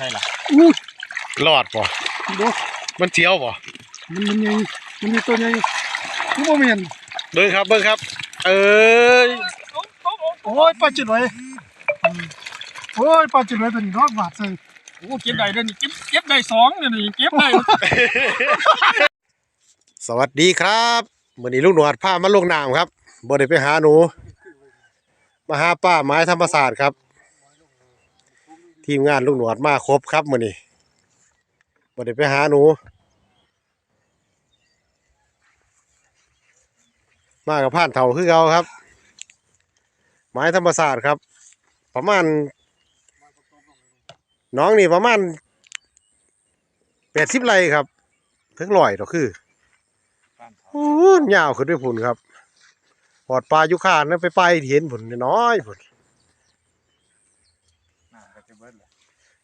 ช่ล่ะอู้รอดป่ะดูมันเจียวป่ะมันมันใหญ่มันมีตัวใหญ่กูบ่แม่นเบิ้งครับเบิ้งครับ เอ้ยโอ้ยปลาจิ๋วไว้โอ้ยปลาจิ๋วไว้ตัวนี้รอดบาดใส่โอ้เก็บได้เด้อนี่เก็บเก็บได้สองเดี๋ยวนี่เก็บได้สวัสดีครับวันนี้ลุงหนวดพามาลงน้ำครับบ่ได้ไปหาหนู มาหาป้าไม้ธรรมศาสตร์ครับ ทีมงานลุงหนวดมาครบครับมื้อนี้บ่ได้ไปหาหนู มากับผ่านเถาคือเก่าครับ ไม้ธรรมศาสตร์ครับ ประมาณ น้องนี่ประมาณแปดสิบไร่ครับถึงร้อยดอกคือโอ้ยยาวขึ้นด้วยผุนครับปอดปลายุคานนั่นไปไปเห็นผุนน้อยผุน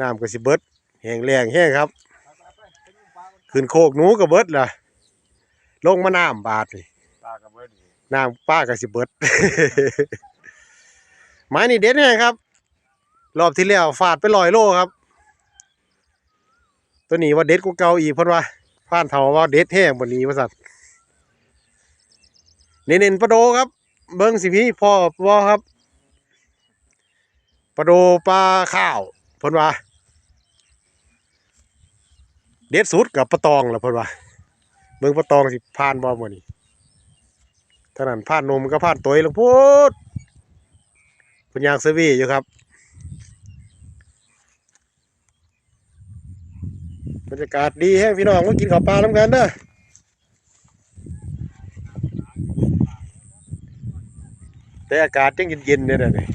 น้ำก็สิเบิดแห้งแรงแห้งครับขึ้นโคกหนูก็เบิดล่ะ ลงมาน้ำบาดนี่ปลากระเบิดน้ำป้าก็สิเบิดไม้นี่เด็ดแห้งครับ รอบที่แล้วฟาดไปลอยโลครับ ตัวนี้ว่าเด็ดกูเก่าอีกเพิ่นว่าผ่านเถาว่าเด็ดแห้งบนนี้ว่าสัตว์เน้นๆปลาโดครับ เบิ้งสิพี่พ่อว่าครับปลาโดปลาข้าวเพิ่นว่า เด็ดสุดกับปลาตองละเพิ่นว่าเบิ้งปลาตองสิผ่านบ่มื้อนี้เท่านั้นผ่านนมก็ผ่านตัวลงพูดพันยางเซวีอยู่ครับบรรยากาศดีแฮงพี่น้องมากินข้าวปลาน้ำกันเด้อแต่อากาศยังเย็นๆเนี่ยนะนี่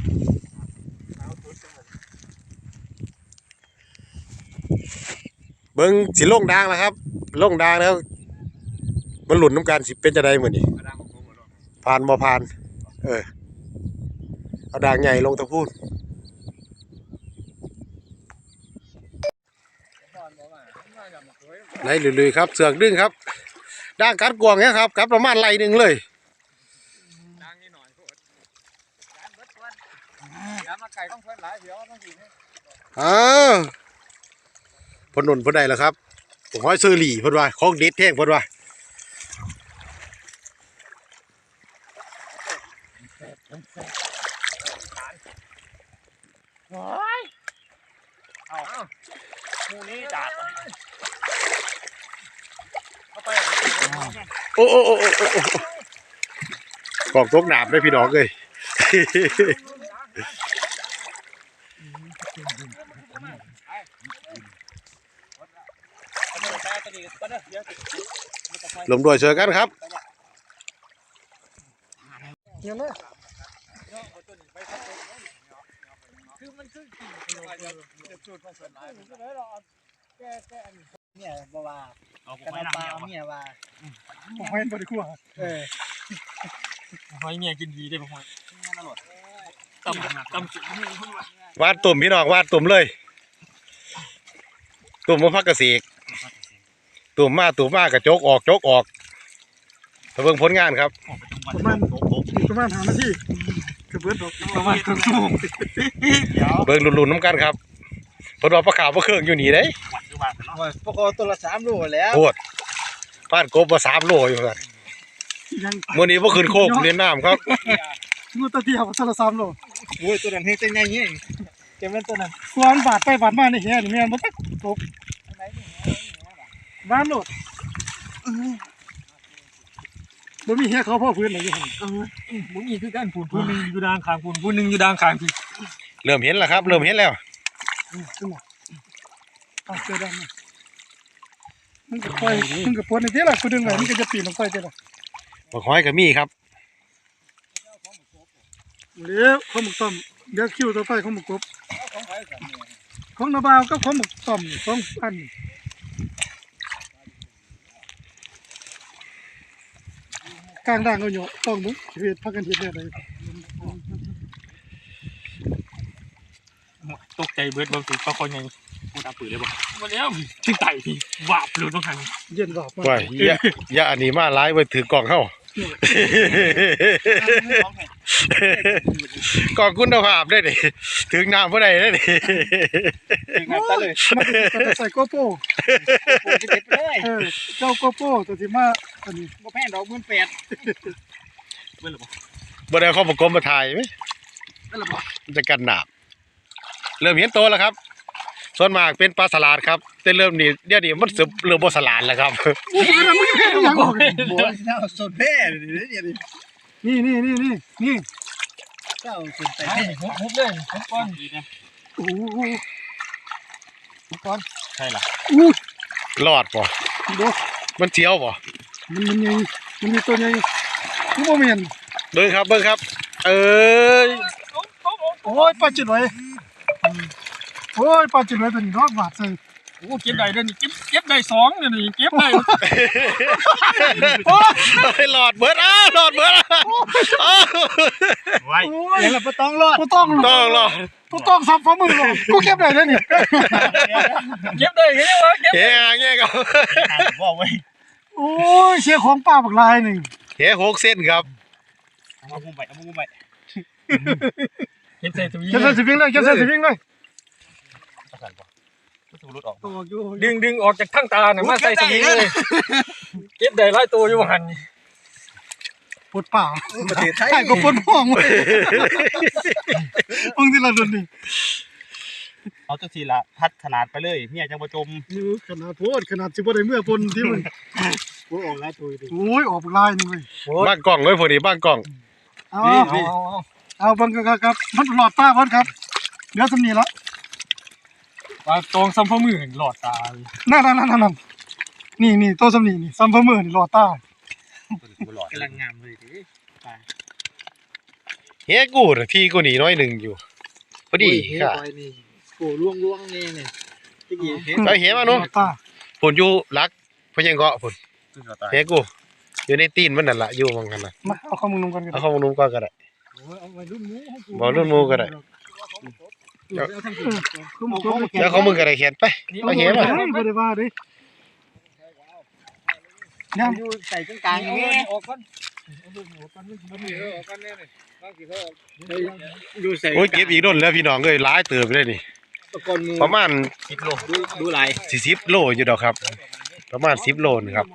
เบิ้งสิลงดางแล้วครับลงดางแล้วมันหลุนน้ำกันสิเป็นจะได้เหมือนนี่ผ่านบ่ผ่าน เออ เอาดางใหญ่ลงตะพูดไหลลุยๆครับ เสือกดึงครับด่างกัดกวางเนี่ยครับกัดประมาณไหลหนึ่งเลยดังนิดหน่อยโคตรดังเบิดกวนอย่ามาไก่ต้องเพิ่นหลายเดี๋ยว พนนนเพนใดแล้วครับห้อยเซอร์หลี่เพนว่าของเด็ดแท่งเพนว่าเอาหมูนี้จัดเข้าไปโอ้โอ้โอ้โอ้โอ้โอ้กองตกหนามเลยพี่น้องเลย ลมด้วยเจอกันครับเดี๋ยวเลยคือมันคือกินจะจุดมาเพิ่นหลายเนี่ยบ่ว่าเอากระไปดานั่งปลาเนี่ยเนี่ยว่าบ่ให้บ่ได้กลัวเออหอยเมียกินดีได้บ่หอยตำตำสุดนี่เพิ่นว่าวาดตุ่มพี่น้องวาดตุ่มเลย ตุ่มมาพักกระสีก ตุ่มมาตุ่มมากระจกออกจกออกมาเบิ่งผลงานครับ ประมาณประมาณ5นาทีก็เบิดดอกประมาณครึ่งชั่วโมงเดี๋ยวเบิ่งลุ่นๆน้ำกันครับเพนว่าปลาขาวปลาเครื่องอยู่นี่เด้หวัดคือว่าเป็นเนาะโอ้ยปกติตัวละสามโลแล้วโคตรป้านกบมาสามโลอยู่ครับยังมื่อนี้ว่าขึ้นโคกเรียนน้ำครับงูตะเทียบสารสามโลโอ้ยตัวนั้นเฮ็ดจังไงเนี่ยเก็บมันตัวนั้นกวนบาดไปบาดมานี่แฮนี่แม่นบ่ตักตก บ้านโลดบ่มีแฮเขาพ่อพื้นเลยอยู่หั่นมึงมีคือกันพูนพูนหนึงอยู่ด้านข้างพูนพูนหนึงอยู่ด้านข้างพี่เริ่มเห็นแล้วครับ เริ่มเห็นแล้วขึ้นมาเอาเจอได้มั้ยมึงก็ปล่อยมึงก็ปวดในเด้ล่ะกูดึงไว้มึงก็จะปีนลงไปเด้ล่ะบักหอยกับมีครับ เลี้ยวของหมึกต้มเดี๋ยวคิวต่อไปของหมึกกบของนาบาวกับของหมึกต้มนี่สองอัน กลางด่างเอาอยู่ต้องมึงชีวิตพักกันเฮ็ดได้ไดตกใจเบิดบ่สิปลาคอใหญ่บ่ตาปืนเลยบ่บ่แล้วถึงไตพี่วาบเลยต้องหันเย็นบอกมาว่าอย่าอย่าอันนี้มาไล่ไว้ถือกล่องเข้าก่อนคุณภาพได้ดิ ถึงน้ำบ่ได้ได้ดิถึงนั้นตะเลยมันจะใส่โกโปโอ้ยเด็ดไปเลยเออเจ้าโกโปตัวที่มาตัวนี้บ่แพงดอกหมื่นแปดเบิ่งหรอบ่บ่ได้เอาเข้าประกรมมาถ่ายไหมเบิ่งหรอบ่มันจะกันหนาบเริ่มเห็นโตแล้วครับ ส่วนมากเป็นปลาสลาดครับแต่เริ่มนี่เดี๋ยวนี้มันสิเริ่มบ่สลาดแล้วครับโอ้ยมันไม่แค่อย่างออกบ่เจ้าสดแพ้เดี๋ยวนี้นี่นี่นี่นี่นี่ เจ้าสดแต่ให้หุบหุบเลยหุบก่อนโอ้โหหุบก่อนใช่ล่ะอู้รอดบ่ดูมันเจียวบ่มันมันใหญ่มันมีตัวใหญ่คือบ่แม่นเบิ่งครับเบิ่งครับ เอ้ยโอ้ยปลาจิ๋วไว้โอ้ยปลาจิ๋วไว้ตัวนี้รอดบาดใส่ โอ้เก็บได้เด้อนี่เก็บเก็บได้สองเด้อนี่เก็บได้โอ้ยหลอดเบิดอ้าวหลอดเบิดอ้าวไว้โอ้ยยังละบ่ต้องรอดบ่ต้องต้องรอบ่ต้องซับฝ่ามือหรอกกูเก็บได้แล้วนี่เก็บได้ก็ยังว่าเก็บเฮ้ยเงี้ยครับบ่ไว้โอ้ยเสียของป้าบักลายหนึ่งเฮ้ยหกเส้นครับเอามุมไปเอามุมไปเก็บใส่ถุงเก็บใส่สิวิ่งเลยเก็บใส่สิวิ่งเลย สูรุดออกตัวอยู่ดึงดึงออกจากทั้งตาน่ะมาใส่ถุงเลยเก็บได้หลายตัวอยู่หั่นนี่ปวดป่าประเทศไทย ใช่ก็ปวดห้องเว้ยมึงที่ละรุ่นนี่เอาจังซี่ล่ะพัดขนาดไปเลยเมียจังบ่จมอยู่ขนาดโพดขนาดสิบ่ได้เมื่อปนที่มึงกูออกแล้วตัวดิโอ้ยออกบักลายหนึงเว้ยบ้านกล่องเลยพอดีบ้านกล่อง เอาเอาเอาเอาเอาเอาเบังครับครับมันหลอดป้าเพิ่นครับ เดี๋ยวสำนีละ ปลาตองซ้ำฝ่ามือหลอดตานั่นนั่นนั่นนั่นนี่นี่ตัวสำนีนี่ซ้ำฝ่ามือนี่หลอดตากำลังงามเลยดิเฮ้ยกูน่ะที่กูหนีน้อยหนึ่งอยู่พอดีค่ะนี่โอ้ล่วงล่วงนี่นี่ตะกี้เห็นไปเห็นมาหนูหลอดตาผลอยู่รักพยังเกาะผลเฮ้ยกูอยู่ในตีนมันนั่นล่ะอยู่มังกันน่ะมาเอาข้อมูลลงกันกันเอาเข้ามานุ่มก่อนก็ได้เอาไว้รุ่นหมูบ่รุ่นหมู่ก็ได้ เดี๋ยวทั้งคืนคือมันแล้วเขามึงก็ได้เขียนไปเอาเห็นมาบ่ได้ว่าเด้ย่ำอยู่ใส่กลางๆอย่างนี้ออกก่อนอยู่ใส่โอ้ยเก็บอีกโดนแล้วพี่น้องเอ้ยหลายเติบเลยนี่ตะกอนมือประมาณ10โลดูดูลาย40โลอยู่ดอกครับ ประมาณ10โลนี่ครับ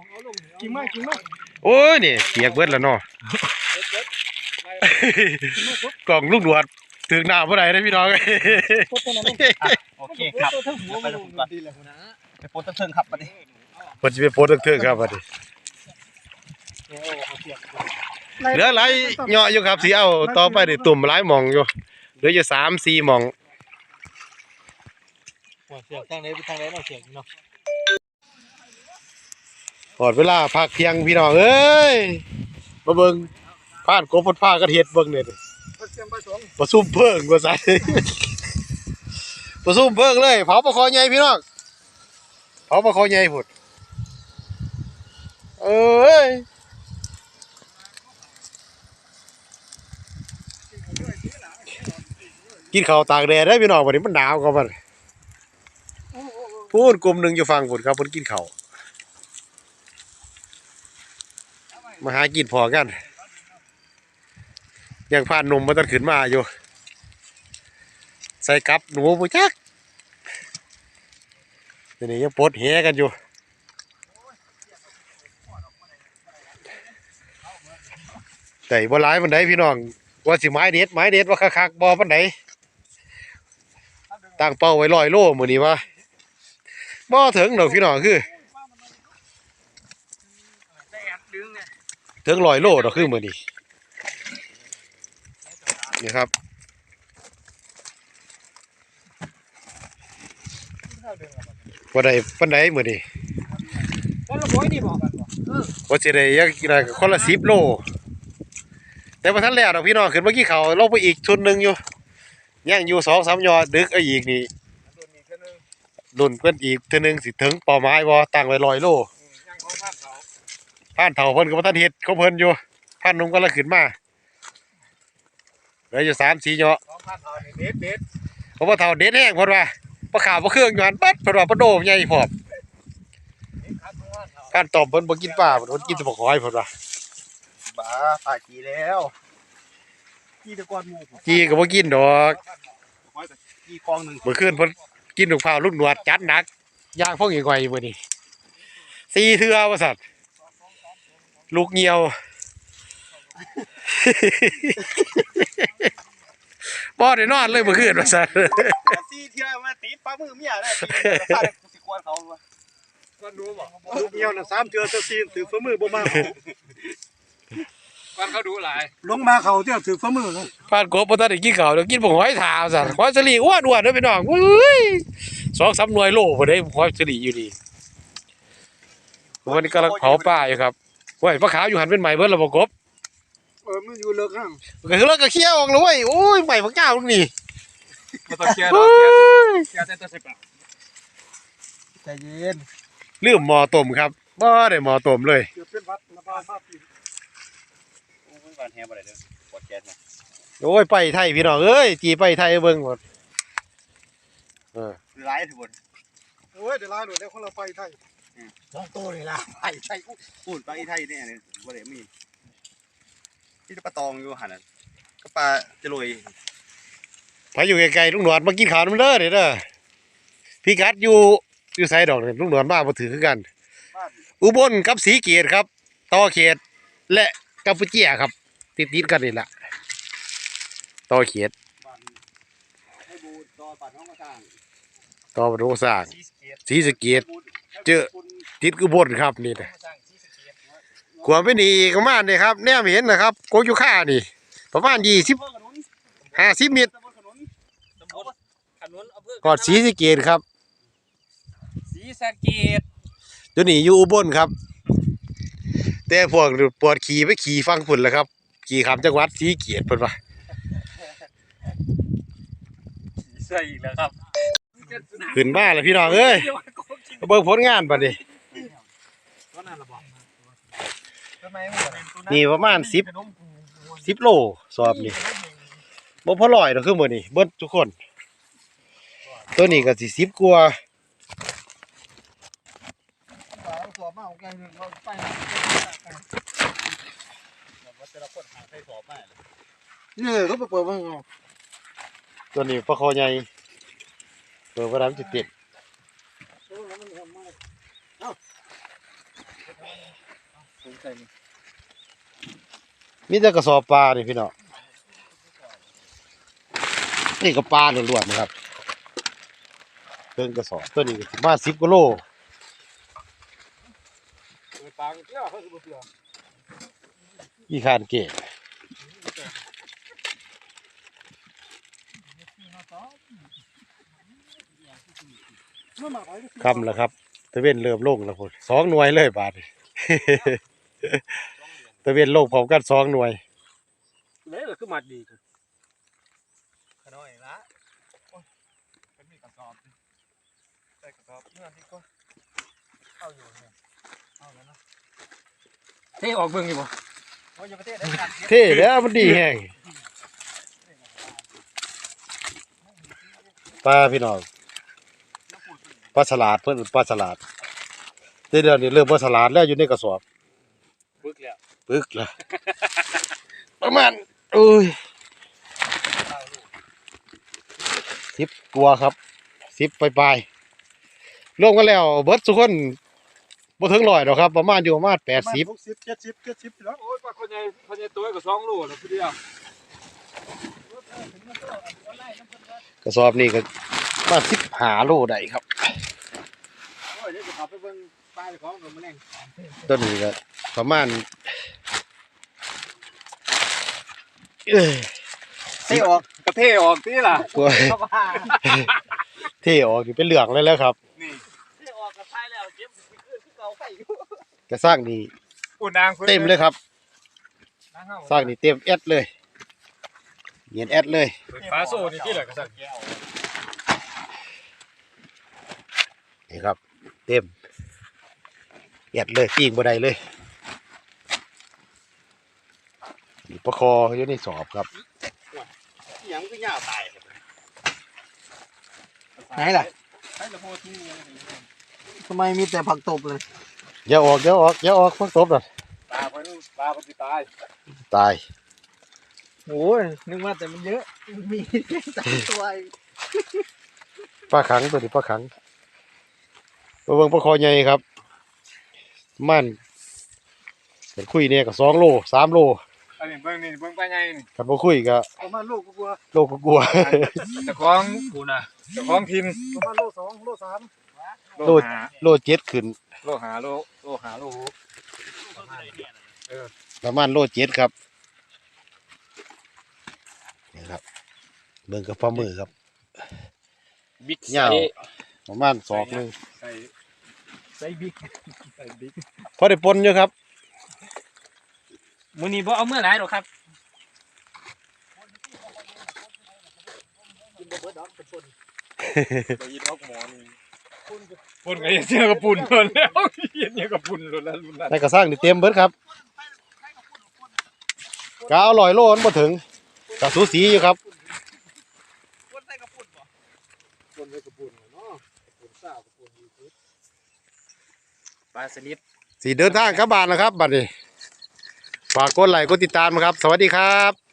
กินมากกินมากโอ้ยนี่เปียกเบิดแล้วเนาะกล่องลูกดวด ถึงหน้าบ่ได้เด้อพี่น้องเอ้ยโอเคครับไปแล้วผมก่อนไปโพสต์เทิงครับบัดนี้เพิ่นสิไปโพสต์เถิงๆครับบัดนี้เหลือหลายเหาะอยู่ครับสิเอาต่อไปได้ตุ่มหลายหม่องอยู่เหลืออยู่3 4หม่องเสียงทางไหนไปทางไหนเนาะเสียงเนาะหอดเวลาพักเที่ยงพี่น้องเอ้ยมาเบิ่งผ่านกบพดผ้ากระเฮ็ดเบิ่งเนี่ย บ่ซุ่มเพิ่งว่าซั่นบ่ซุ่มเพิ่งเลย เผาปลาคอใหญ่พี่น้องเผาปลาคอใหญ่พุ่นเอ้ยกินข้าวตากแดดได้พี่น้องวันนี้มันหนาวกว่ามันพูดกลุ่มหนึ่งอยู่ฟังพุ่นครับพิ่นกินข้าวมาหากินพอกัน ยังผ่านหนุ่มมาตันขึ้นมาอยู่ ใส่กับหนูบุจักเดี๋ยวนี้ยังปดแหกันอยู่แต่บ่หลายมันไดพี่น้อง ว่าสิไม้เด็ดไม้เด็ดว่าคักๆบ่ปันไดตั้งเป้าไว้ร้อยโล่มือนี้ว่าบ่ถึงดอกพี่น้องคือถึงร้อยโล่ดอกคือมือนี้ นี่ครับบ่ได้ปานใดมื้อนี้วันละร้อยนี่บอกว่าสิได้อยังได้คนละ10โล แต่บ่ทันแล้วดอกพี่น้องขึ้นเมื่อกี้เขาลงไปอีกชุดหนึงอยู่ยังอยู่2-3ยอดดึกเอาอีกนี่รุ่นเพิ่นอีกเทื่อหนึงสิถึงเป้าหมายบ่ตั้งไว้100โลยังของพันเขาผ่านเฒ่าเพิ่นก็บ่ทันเฮ็ดเขาเพิ่นอยู่ผ่านหนุ่มก็ละขึ้นมา เหลืออยู่3-4ยอของพันเขานี่เด็ดเด็ดเพราะว่าเท่าเด็ดแห้งเพิ่นว่าปลาขาวปลาเครื่องอยู่หันปัดเพิ่นว่าปลาโดใหญ่พร้อมครับของพันเขาการตอบเพิ่นบ่กินปลาเพิ่นกินแต่ปลาหอยเพิ่นว่าบ้าปากีแล้วกีตะกอนหมูจีก็บ่กินดอกกี่กองหนึ่งเมื่อคืนเพิ่นกินลูกพร้าวลูกหนวดจัดหนักย่างพวกอีกไว้มื้อนี้สี่เทื่อว่าซั่นลูกเหี่ยว บ่ได้นอนเลยเมื่อคืนว่าซั่นตีเที่ยวมาตีปลามือเมียได้ตีฟาดสิกวนเขาวะก้อนรู้บ่ลูกเหี่ยวน่ะสามเทื่อเทื่อสี่ถือฝ่ามือบ่มาก้อนเขาดูหลายลงมาเขาเที่ยวถือฝ่ามือเลยฟาดกบบ่ทันได้กินข้าวเดี๋ยวกินบ่หอยถาวซั่นหอยสลีอ้วนๆเด้อพี่น้องอุ้ยสองสามหน่วยโลบ่ได้หอยสลีอยู่นี่วันนี้กำลังเผาป่าอยู่ครับโอ้ยปลาขาวอยู่หันเป็นใหม่เบิดแล้วบ่กบเออมันอยู่เลิกห้างก็คือเราก็เคี่ยวออกแล้วเว้ยโอ้ยใหม่บักเจ้าลูกนี่มาต้องเคลียร์ดอกเคลียร์เคลียร์แต่ตัวสิบปากใจเย็นลืมหมอต้มครับบ่ได้หมอต้มเลยเดี๋ยวเป็นวัดระบาดภาพปีโอ้ยบานแฮบ่ได้เด้อปวดแก๊สนะโอ้ยไปไทยพี่น้องเอ้ยจีไปไทยเบิ่งหมดร้ายทุกคนโอ้ยเดี๋ยวลาหน่อยเดี๋ยวของเราไปไทยสองตัวเลยล่ะไอ้ไทยพูดปลาอีไทยเนี่ยเนี่ยบ่ได้มี ที่ปลาตองอยู่หั่นน่ะก็ปลาจะลอยไปอยู่ไกลๆลุงหนวดมากินข้าวนำเด้อเด้อเด้อพี่กัดอยู่อยู่ไสดอกนี่ลุงหนวดมาบ่ถือคือกัน อุบลกับศรีเกียรติครับต่อเขตและกัมพูเชียครับ ติดๆกันนี่ล่ะต่อเขตให้บูตอปลาท้องกระต่างต่อประตูสร้างซีสเกตศรีสะเกียรติเจอติดอุบลครับนี่นะ กวางไปนี่ประมาณนี่ครับแนมเห็นนะครับ โกอยู่ค่านี่ ประมาณยี่สิบห้าสิบเมตรตำบลขนุนอำเภอกอดสีสะเกตครับ สีสะเกดตัวนี้อยู่อุบลครับ แต่พวกปวดขี่ไปขี่ฟังฝุ่นแล้วครับ ขี่ขามจังหวัดสีเกียรติเพิ่นว่าใส่อีกแล้วครับขึ้นมาแล้วพี่น้องเอ้ยมาเบิ่งผลงานบัดนี้ก็ นั่นละบอกนี่ประมาณสิบสิบโลสอบนี่บ่พอร้อยดอกคือมื้อนี้เบิดทุกคน ตัวนี้ก็สิสิบกว่าสอบมาของแกหนึ่งเราไปว่าแต่ละคนหาใส่สอบมาเลยเนี่ยเขาไปเปิดมาเอาตัวนี้ปลาคอใหญ่เปิดว่าน้ำจิตติด โอ้ยมันหอมมาก มีแต่กระสอบปลานี่พี่น้องนี่ก็ปลาล้วนๆนะครับเพิ่งกระสอบตัวนี้ก็สิมาสิบกิโลเปิดปากเที่ยวเขาจะบ่เปลือกอีคานเกะเมื่อมาไปคำแล้วครับตะเวนเริ่มลงแล้วพุ่นสองหน่วยเลยบาทนี่ ตะเวนลงพร้อมกันสองหน่วยเลยเหรอคือมัดดีขน้อยละเป็นมีกระสอบใส่กระสอบเมื่อที่ก็เข้าอยู่เนี่ยเอาแล้วเนาะเท่ออกเบิ่งอยู่บ่โอ้ยอย่าประเทศได้กันเท่แล้วมันดีแฮงปลาพี่น้องปลาฉลาดเพิ่นปลาฉลาดเดี๋ยวนี้เริ่มปลาฉลาดแล้วอยู่ในกระสอบบึกแล้ว ปึกละประมาณเอ้ยสิบกว่าครับสิบปลายๆรวมกันแล้วเบิดทุกคนบ่ถึงร้อยดอกครับประมาณอยู่ประมาณแปดสิบหกสิบเจ็ดสิบเจ็ดสิบแล้วโอ้ยปลาคนใหญ่คนใหญ่ตัวก็สองโลแล้วทีเดียวกระสอบนี่ก็มาสิบหาโลได้ครับโอ้ยเดี๋ยวจะขับไปเบิ่ง ปลาเจ้าของกับแมลงต้นนี้ก็ประมาณเอ้ยเที่ออกกระเทออกที่ล่ะกลัวเข้ามาเท่ออกนี่เป็นเหลืองเลยแล้วครับ นี่เที่ออกกับท้ายแล้วเก็บขึ้นคือเก่าไปอยู่กระสร้างนี่อุ่นนางพิ่นเต็มเลยครับนางเฮาสร้างนี่เต็มแอดเลยเงียนแอดเลยปลาโซ่นี่ที่เหลือกระสังแก้วนี่ครับ เต็มแอดเลยปีงบ่ได้เลยนี่ประคออยู่ในสอบครับยังก็ย่าตายไหนล่ะให้ละโพที่ทำไมมีแต่ผักตบเลยอย่าออกอย่าออกอย่าออกพักตบน่ะปลาเพิ่นปลาเพิ่นสิตายตายโอ้ยนึกว่าแต่มันเยอะมีสามตัวปลาขังตัวนี้ปลาขังตัวเบิ่งปลาคอใหญ่ครับ มันเป็นคุยเนี่ยก็สองโลสามโลอันนี้เบิ่งนี่เบิ่งไปไงนี่กันบ่คุยก็ประมาณโลกกว่าโลกกลัวเจ้าของกูน่ะเจ้าของทินๆประมาณโลสองโลสามโลหาโลเจ็ดขึ้นโลหาโลโลหาโลหกประมาณโลเจ็ดครับนี่ครับเบิ่งกับฝ่ามือครับบิ๊กยาวประมาณศอกหนึง ใส่ ใส่บิ๊กใส่บิ๊กพอได้ปนอยู่ครับมื้อนี้บ่เอาเมื่อหลายหรอกครับไปยินออกหมอนี่ปุ่นก็ยังเชื่อกับปุ่นเลยแล้วเห็นยังกับปุ่นเลยแล้วรุ่นนั้นในกระสร้างนี่เต็มเบิดครับกาวลอยโลมันบ่ถึงกะสูสีอยู่ครับป ลาสลิดสีเดินทางกลับบ้านแล้วครับบัดนี้ฝากกดไลค์กดติดตามนะครับ สวัสดีครับ